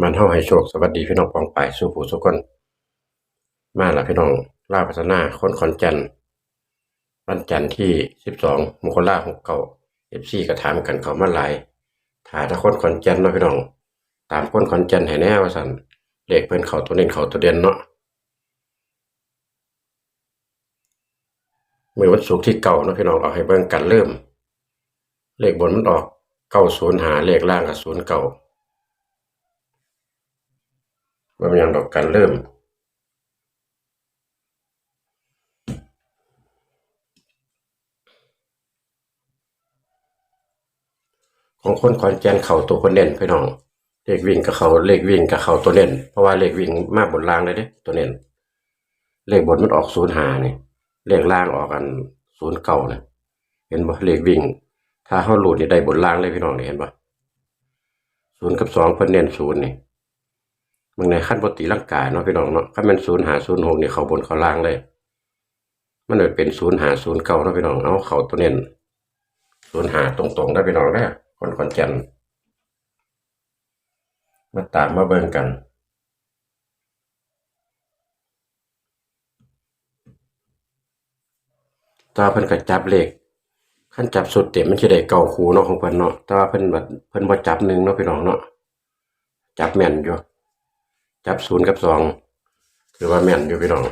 มันเฮาให้โชคสวัสดีพี่น้องปองไปสู่ผู้สุกคนมาละพี่น้องลาวพัฒนาคนขอนแก่นวันจันทร์ที่12มกราคม69 FC ก็ถามกันเขามาหลายถ้าถ้าคนขอนแก่นเนาะพี่น้องตามคนขอนแก่นให้แน่ว่าซั่นเลขเพิ่นเขาตัวเน้นเขาตัวเด่นเนาะมื้อวันศุกร์ที่เก่าเนาะพี่น้องเอาให้เบิ่งกันเริ่ม เลขบนมันออก905เลขล่างก็09 ว่ามันยังดอกกันเริ่ม ของคนขอนแก่นเข้าตัวคนเน้นพี่น้องเลขวิ่งกับเขาเลขวิ่งกับเขาตัวเน้นเพราะว่าเลขวิ่งมาบนล่างเลยเด้ตัวเน้นเลขบนมันออกศูนย์หานี่เลขล่างออกกันศูนย์เก่าเลยเห็นบ่เลขวิ่ง ถ้าเขาหลุดนี่ได้บนล่างเลยพี่น้องเห็นบ่ศูนย์กับสองเพิ่นเน้นศูนย์นี่ มึงในขั้นปกติร่างกายเนาะพี่น้องเนาะถ้ามันศูนย์หาศูนย์หกนี่ยเขาบนเขาล่างเลย มันเลยเป็นศูนย์หาศูนย์เก่าเนาะพี่น้องเอาเขาตัวเน้นศูนย์หาตรงๆได้พี่น้องได้คนขอนแก่นมาตามมาเบิ่งกันตาเพิ่นก็จับเลขขั้นจับสุดเต็มมันสิได้เก่าคูเนาะของเพิ่นเนาะตาเพิ่นแบบเพิ่นบ่จับหนึ่งเนาะพี่น้องเนาะจับแม่นอยู่ จับศูนย์กับสองถือว่าแม่นอยู่พี่น้อง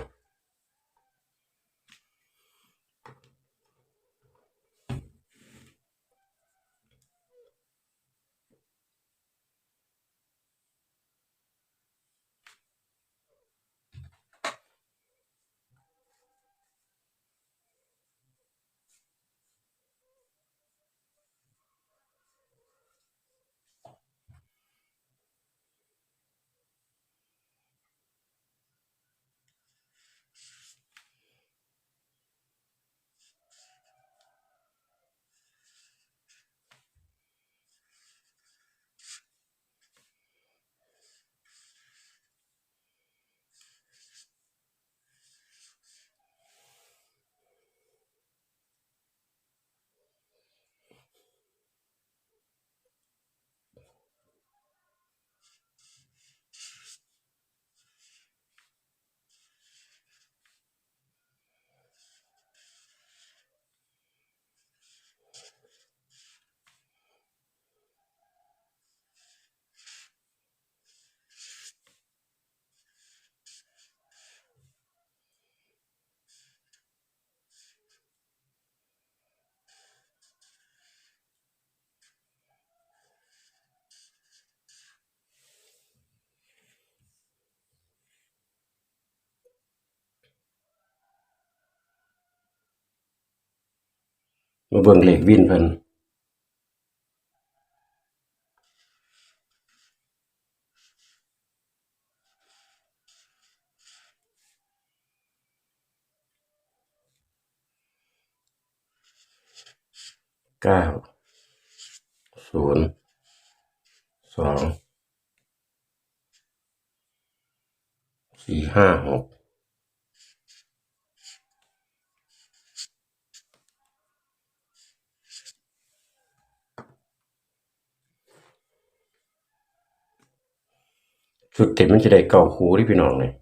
มาเบิ่งเหลขวินเพิ่นเก้าศูนย์สองสี่ห้าหก ชุดเต็มมันจะได้เก่าคูที่พี่น้องเลย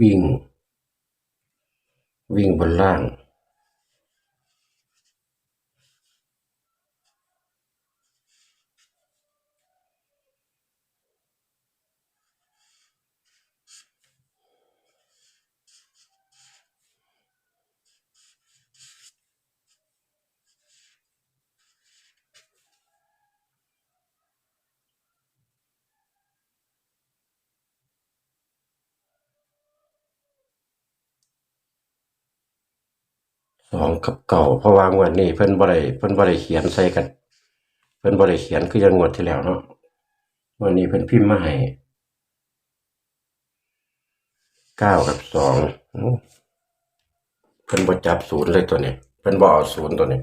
วิ่ง วิ่งบนล่าง สองกับเก่าเพราะว่างวดนี้เพิ่นบ่ได้เพิ่นบ่ได้เขียนใส่กัน เพิ่นบ่ได้เขียนคือจังงวดที่แล้วเนาะวันนี้เพิ่นพิมพ์มาให้เก้ากับสองโอ้พิ่นบ่จับศูนย์เลยตัวนี้เพิ่นบ่เอาศูนย์ตัวนี้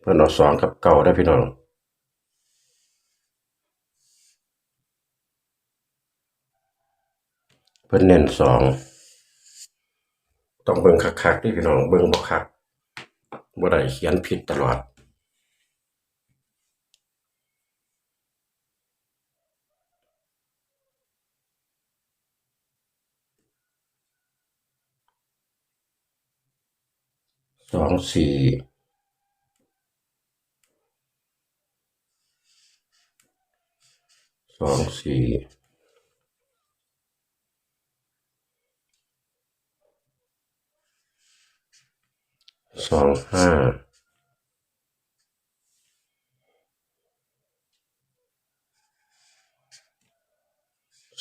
เพิ่นเอาสองกับเก่าได้พี่น้องเพิ่นเน้นสอง ต้องเบิ่งคักๆนี่พี่น้องเบิ่งบ่คักบ่ได้เขียนผิดตลอด สองสี่สองสี่ สองห้า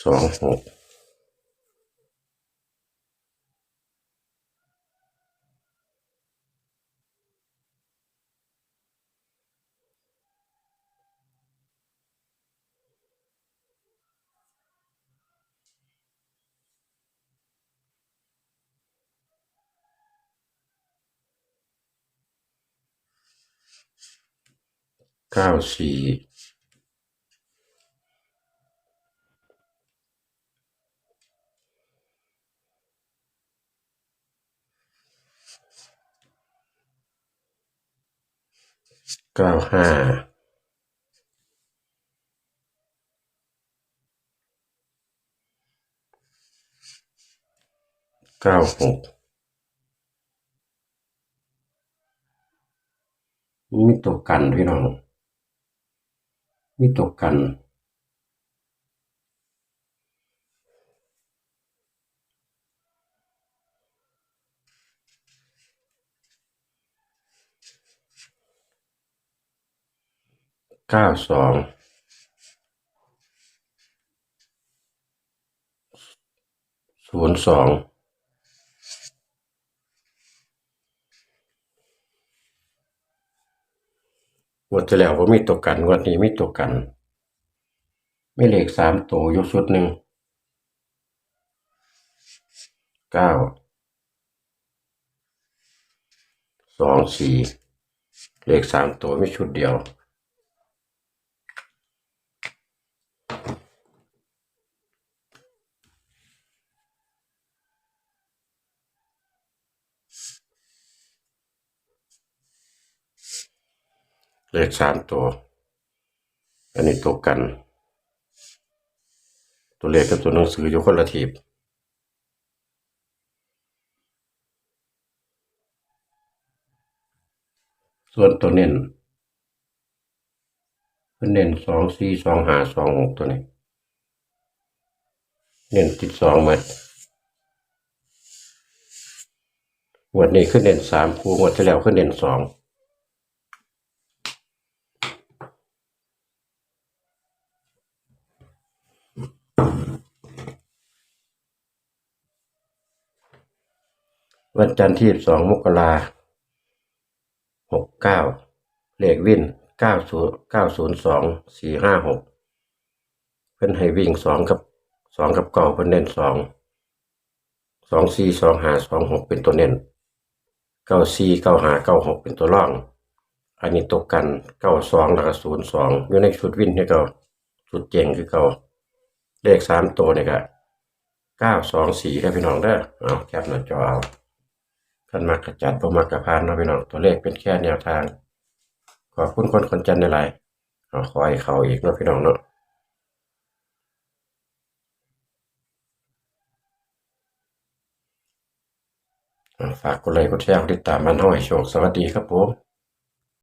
สองหก เก้าสี่เก้าห้าเก้าหกมีตัวกันพี่น้อง มีตัวกัน เก้าสองศูนย์สอง งวดที่แล้วว่ามีตัวกันงวดนี้มีตัวกันไม่เลขสามตัวอยกชุดหนึ่งเก้าสองสี่เลขสามตัวไม่ชุดเดียว ขสามตัว อันนี้ตัวกัน ตัวเลขกับตัวหนังสืออยู่คนละทีบส่วนตัวเน้นเนเน้นสองสี่สองหาสองหกตัวนี้ เน้นติดสองหมดวดนี้ขึ้นเน้นสามคู่งวดที่แล้วขึ้นเน้นสอง วันจันทร์ที่สองมกราหกเก้าเลขวิ่นเก้าศูนย์เก้าศูนย์สองสี่ห้าหกเพิ่นให้วิ่งสองกับสองกับเก้าเพิ่นเน้นสองสองสี่สองหาสองหกเป็นตัวเน้นเก้าสี่เก้าหาเก้าหกเป็นตัวร่อง อันนี้ตัวกันเก้าสองแล้วก็ศูนย์สองอยู่ในชุดวิ่นให้เก่าชุดเจงคือเก่า เลขสามตัวเนี่ยก็เก้าสองสี่ได้พี่น้องเด้อเอาแคปหน้าจอเอาท่านมักระจัดบ่มักระพานเนาะพี่น้องตัวเลขเป็นแค่แนวทาง ขอบคุณคนคนจันทร์ในไลน์เอาขอให้เขาอีกเนาะพี่น้องเนาะฝากกดไลค์กดแชร์กดติดตามมันห้อยโชค สวัสดีครับผม